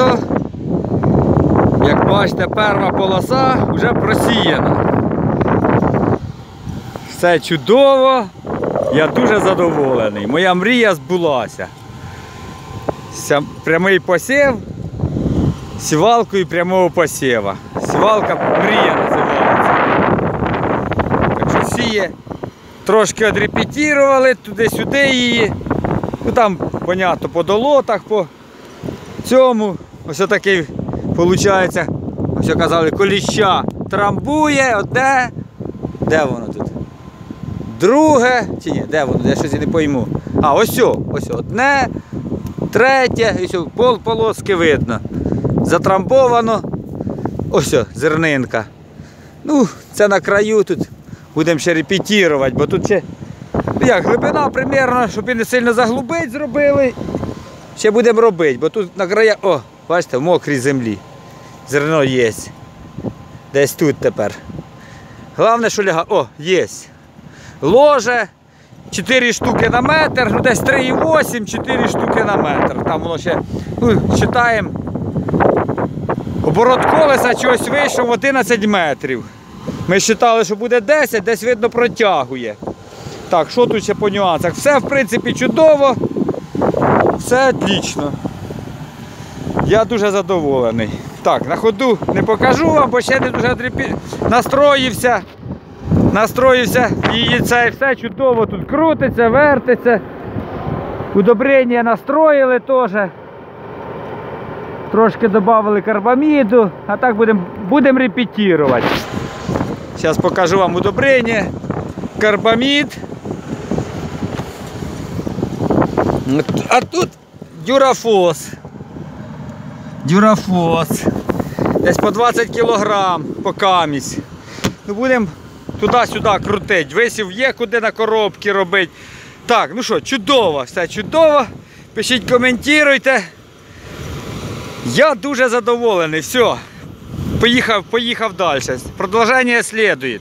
відео. Як бачите, перша полоса вже просіяна. Все чудово. Я дуже задоволений. Моя мрія збулася. Ся- Прямий посів сівалкою прямого посіва. Сівалка мрія називається. Так що сіє. Трошки одрепетірували туди-сюди її. Ну там, понятно, по долотах, по цьому. Ось такий, виходить, ось казали, коліща трамбує, одне. Де воно тут? Друге. Чи ні, де воно? Я щось не пойму. А, ось ось одне, третє, і пол полоски видно. Затрамбовано. Ось о, зернинка. Ну, це на краю тут. Будемо ще репетірувати, бо тут ще. Ну як, глибина примірно, щоб і не сильно заглубить зробили. Ще будемо робити, бо тут на краях, о, бачите, в мокрій землі. Зерно є. Десь тут тепер. Головне, що ляга. О, є. Ложе. 4 штуки на метр, ну десь 3,8, 4 штуки на метр. Там воно ще, ну, читаємо. Оборот колеса чогось вийшов в 11 метрів. Ми вважали, що буде 10, десь видно протягує. Так, що тут ще по нюансах? Все, в принципі, чудово. Все отлично. Я дуже задоволений. Так, на ходу не покажу вам, бо ще не дуже одріпі- настроївся. Настроївся і це все чудово тут крутиться, вертиться. Удобрення настроїли теж. Трошки додали карбаміду, а так будемо будем репетирувати. Зараз покажу вам удобрення. Карбамід. А тут дюрафос. Дюрафос. Десь по 20 кілограм по камість. Ну будемо туди-сюди крутити. Висів є куди на коробки робити. Так, ну що, чудово, все чудово. Пишіть, коментуйте. Я дуже задоволений. Все. Поїхав, поїхав далі. Продовження слідує.